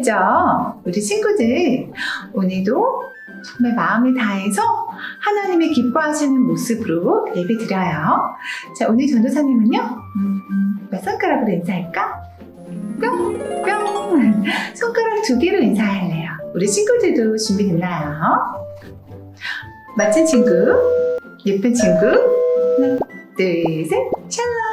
잘 지냈죠? 우리 친구들 오늘도 정말 마음을 다해서 하나님이 기뻐하시는 모습으로 예배 드려요 자 오늘 전도사님은요 음, 몇 손가락으로 인사할까? 뿅! 뿅! 손가락 두 개로 인사할래요 우리 친구들도 준비됐나요? 멋진 친구 예쁜 친구 하나 둘 셋 샬롬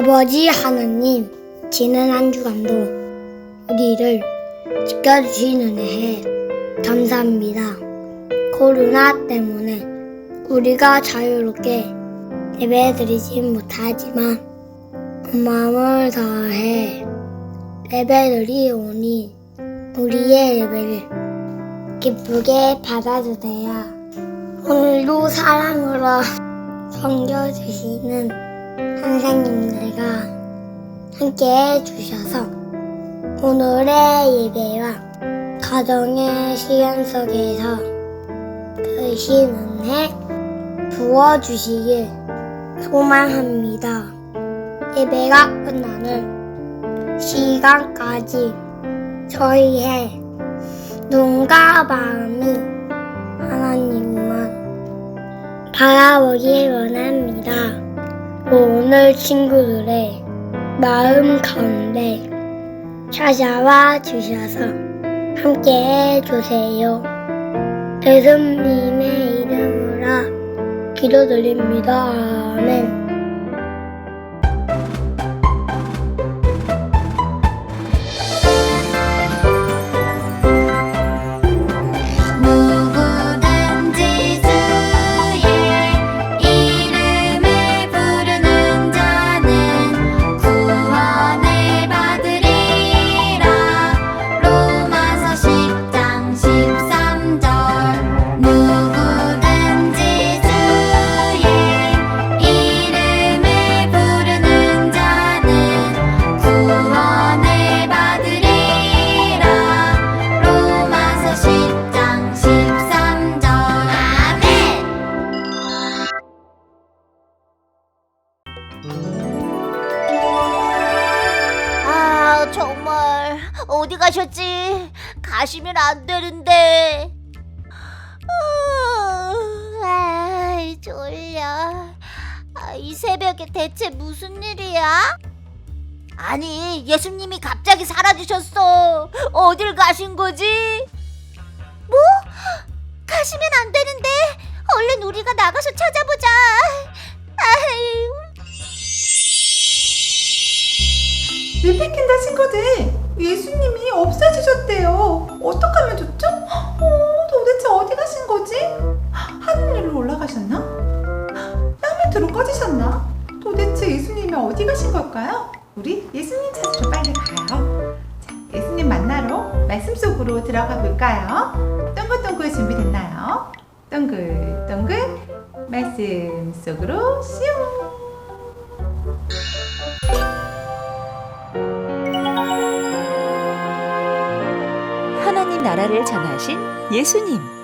아버지 하나님, 지난 한 주간도 우리를 지켜주신 은혜에 감사합니다. 코로나 때문에 우리가 자유롭게 예배드리지 못하지만 마음을 다해 예배드리 오니 우리의 예배를 기쁘게 받아주세요. 오늘도 사랑으로 섬겨주시는 선생님들과 함께 해주셔서 오늘의 예배와 가정의 시간 속에서 크신 은혜 부어주시길 소망합니다. 예배가 끝나는 시간까지 저희의 눈과 마음이 하나님만 바라보길 원합니다. 오늘 친구들의 마음 가운데 찾아와 주셔서 함께 해주세요. 예수님의 이름으로 기도드립니다. 아멘. 대체 무슨 일이야? 아니, 예수님이 갑자기 사라지셨어. 어딜 가신 거지? 뭐? 가시면 안 되는데. 얼른 우리가 나가서 찾아보자. 왜 뺏긴다 친구들? 예수님이 없어지셨대요. 어떡하면 좋죠? 어, 도대체 어디 가신 거지? 하늘로 올라가셨나? 땅 밑으로 꺼지셨나? 예수님이 어디 가신 걸까요? 우리 예수님 찾으러 빨리 가요. 자, 예수님 만나러 말씀 속으로 들어가 볼까요? 동글동글 준비됐나요? 동글동글 말씀 속으로 슝! 하나님 나라를 전하신 예수님.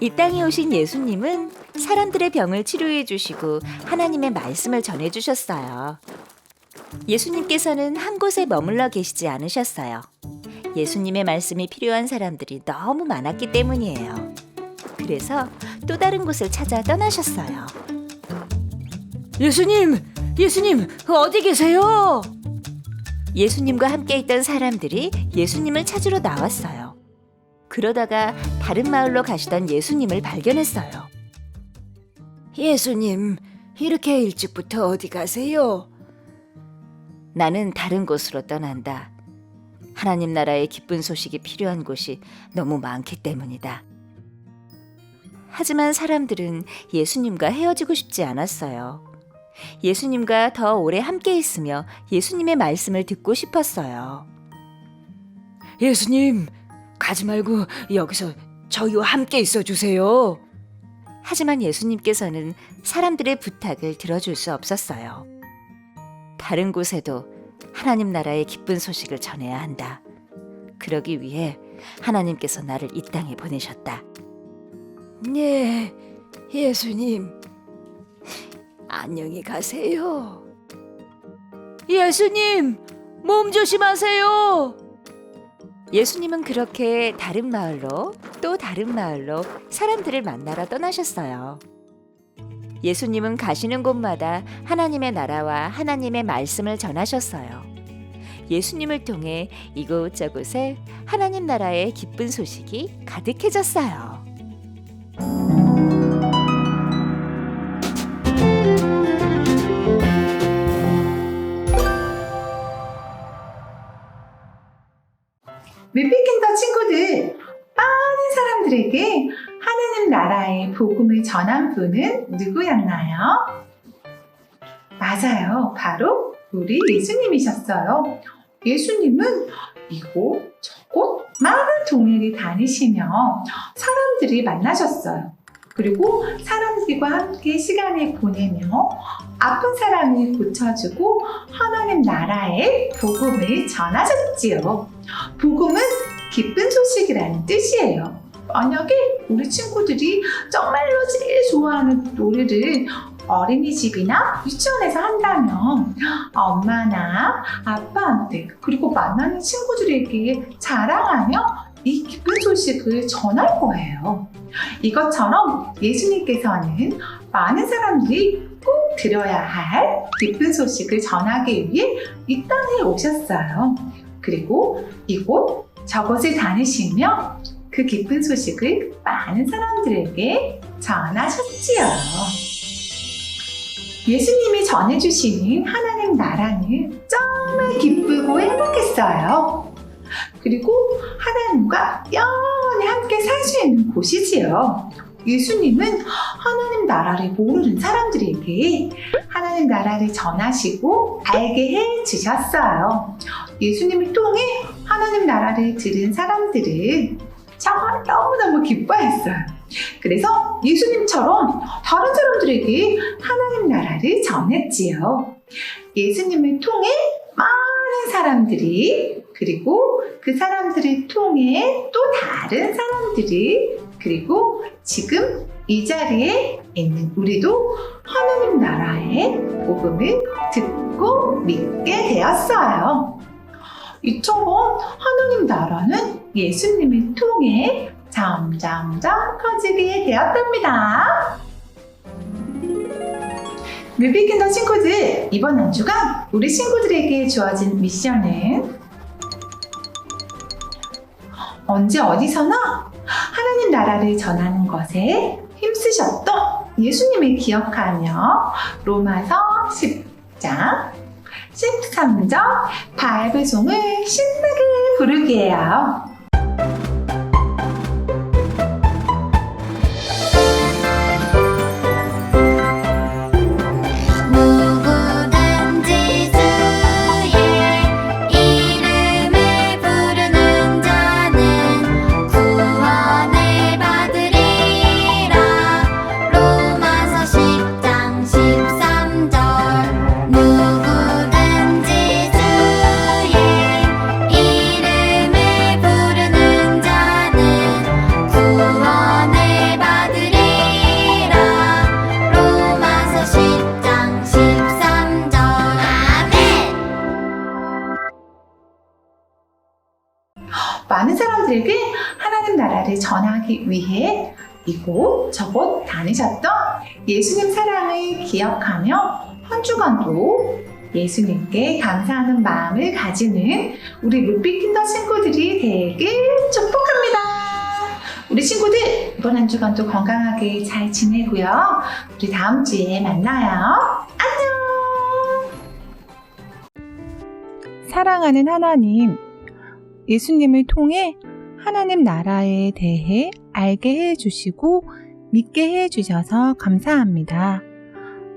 이 땅에 오신 예수님은 사람들의 병을 치료해 주시고 하나님의 말씀을 전해 주셨어요. 예수님께서는 한 곳에 머물러 계시지 않으셨어요. 예수님의 말씀이 필요한 사람들이 너무 많았기 때문이에요. 그래서 또 다른 곳을 찾아 떠나셨어요. 예수님, 예수님, 어디 계세요? 예수님과 함께 있던 사람들이 예수님을 찾으러 나왔어요. 그러다가 다른 마을로 가시던 예수님을 발견했어요. 예수님, 이렇게 일찍부터 어디 가세요? 나는 다른 곳으로 떠난다. 하나님 나라의 기쁜 소식이 필요한 곳이 너무 많기 때문이다. 하지만 사람들은 예수님과 헤어지고 싶지 않았어요. 예수님과 더 오래 함께 있으며 예수님의 말씀을 듣고 싶었어요. 예수님, 가지 말고 여기서 저희와 함께 있어 주세요. 하지만 예수님께서는 사람들의 부탁을 들어줄 수 없었어요. 다른 곳에도 하나님 나라의 기쁜 소식을 전해야 한다. 그러기 위해 하나님께서 나를 이 땅에 보내셨다. 네, 예수님. 안녕히 가세요. 예수님, 몸 조심하세요. 예수님은 그렇게 다른 마을로 또 다른 마을로 사람들을 만나러 떠나셨어요. 예수님은 가시는 곳마다 하나님의 나라와 하나님의 말씀을 전하셨어요. 예수님을 통해 이곳저곳에 하나님 나라의 기쁜 소식이 가득해졌어요. 복음을 전한 분은 누구였나요? 맞아요. 바로 우리 예수님이셨어요. 예수님은 이곳 저곳 많은 동네를 다니시며 사람들이 만나셨어요. 그리고 사람들과 함께 시간을 보내며 아픈 사람을 고쳐주고 하나님 나라의 복음을 전하셨지요. 복음은 기쁜 소식이라는 뜻이에요. 만약에 우리 친구들이 정말로 제일 좋아하는 놀이를 어린이집이나 유치원에서 한다면 엄마나 아빠한테 그리고 만나는 친구들에게 자랑하며 이 기쁜 소식을 전할 거예요. 이것처럼 예수님께서는 많은 사람들이 꼭 들어야 할 기쁜 소식을 전하기 위해 이 땅에 오셨어요. 그리고 이곳 저곳을 다니시며 그 기쁜 소식을 많은 사람들에게 전하셨지요. 예수님이 전해주시는 하나님 나라는 정말 기쁘고 행복했어요. 그리고 하나님과 영원히 함께 살 수 있는 곳이지요. 예수님은 하나님 나라를 모르는 사람들에게 하나님 나라를 전하시고 알게 해 주셨어요. 예수님을 통해 하나님 나라를 들은 사람들은 정말 너무너무 기뻐했어요. 그래서 예수님처럼 다른 사람들에게 하나님 나라를 전했지요. 예수님을 통해 많은 사람들이 그리고 그 사람들을 통해 또 다른 사람들이 그리고 지금 이 자리에 있는 우리도 하나님 나라의 복음을 듣고 믿게 되었어요. 이처럼 하나님 나라는 예수님을 통해 점점점 커지게 되었답니다. 뮤비킨더 친구들, 이번 한 주간 우리 친구들에게 주어진 미션은 언제 어디서나 하나님 나라를 전하는 것에 힘쓰셨던 예수님을 기억하며 로마서 10장 13절 바이블송을 신나게 부르기예요. 전하기 위해 이곳 저곳 다니셨던 예수님 사랑을 기억하며 한 주간도 예수님께 감사하는 마음을 가지는 우리 루피킨더 친구들이 되길 축복합니다. 우리 친구들 이번 한 주간도 건강하게 잘 지내고요. 우리 다음 주에 만나요. 안녕. 사랑하는 하나님, 예수님을 통해 하나님 나라에 대해 알게 해주시고 믿게 해주셔서 감사합니다.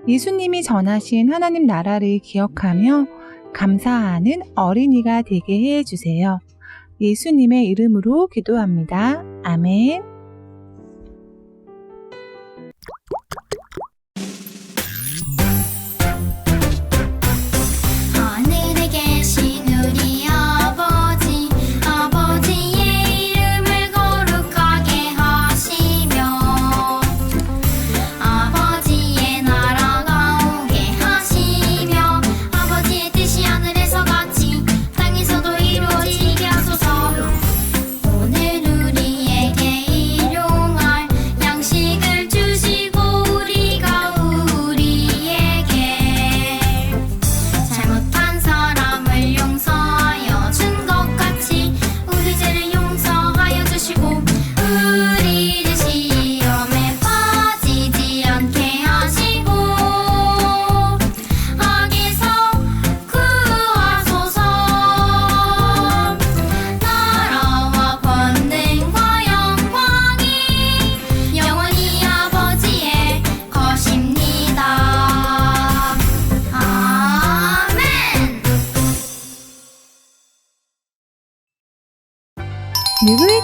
예수님이 전하신 하나님 나라를 기억하며 감사하는 어린이가 되게 해주세요. 예수님의 이름으로 기도합니다. 아멘.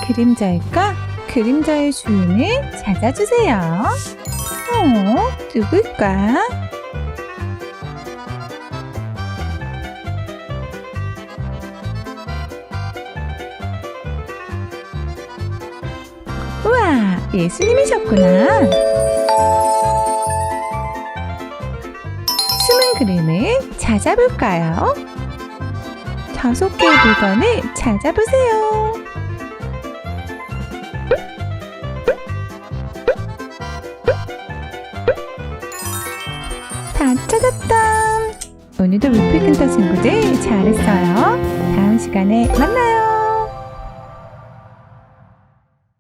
그림자일까? 그림자의 주인을 찾아주세요. 어, 누굴까? 예수님이셨구나. 숨은 그림을 찾아볼까요? 다섯 개의 물건을 찾아보세요. 찾았다. 오늘도 위플킨터 친구들 잘했어요. 다음 시간에 만나요.